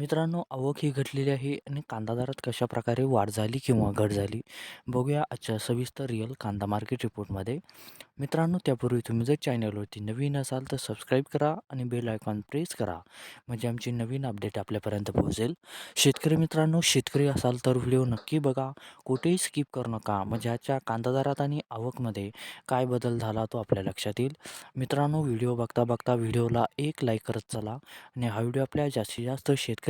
मित्रांनो आवक ही घटलेली आहे आणि कांदा दरात कशा प्रकारे वाढ झाली किंवा घट झाली बघूया आजच्या सविस्तर रिअल कांदा मार्केट रिपोर्टमध्ये मित्रांनो त्यापूर्वी तुम्ही जर चॅनलवरती नवीन असाल तर सबस्क्राईब करा आणि बेल आयकॉन प्रेस करा म्हणजे आमची नवीन अपडेट आपल्यापर्यंत पोहोचेल. शेतकरी मित्रांनो शेतकरी असाल तर व्हिडिओ नक्की बघा. कुठेही स्किप करू नका म्हणजे आजच्या कांदा दरात आणि आवकमध्ये काय बदल झाला तो आपल्या लक्षात येईल. मित्रांनो व्हिडिओ बघता बघता व्हिडिओला एक लाईक करत चला आणि हा व्हिडिओ आपल्या जास्तीत जास्त शेतकरी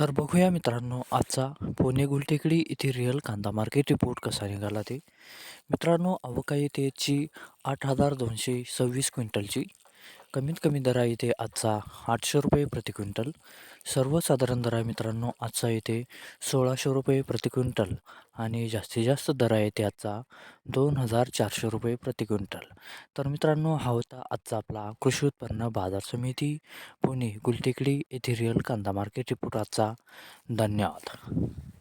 तर बघूया मित्रांनो आजचा पुणे गुलटेकडी येथे रिअल कांदा मार्केट रिपोर्ट कसा निघाला ते. मित्रांनो आवक त्याची आठ हजार दोनशे सव्वीस क्विंटलची कमीत कमी दर आहे इथे आजचा आठशे रुपये प्रति क्विंटल. सर्वसाधारण दर आहे मित्रांनो आजचा इथे सोळाशे रुपये प्रति क्विंटल आणि जास्तीत जास्त दर आहे ते आजचा दोन हजार चारशे रुपये प्रति क्विंटल. तर मित्रांनो हा होता आजचा आपला कृषी उत्पन्न बाजार समिती पुणे गुलटेकडी येथे रिअल कांदा मार्केट रिपोर्ट आजचा. धन्यवाद.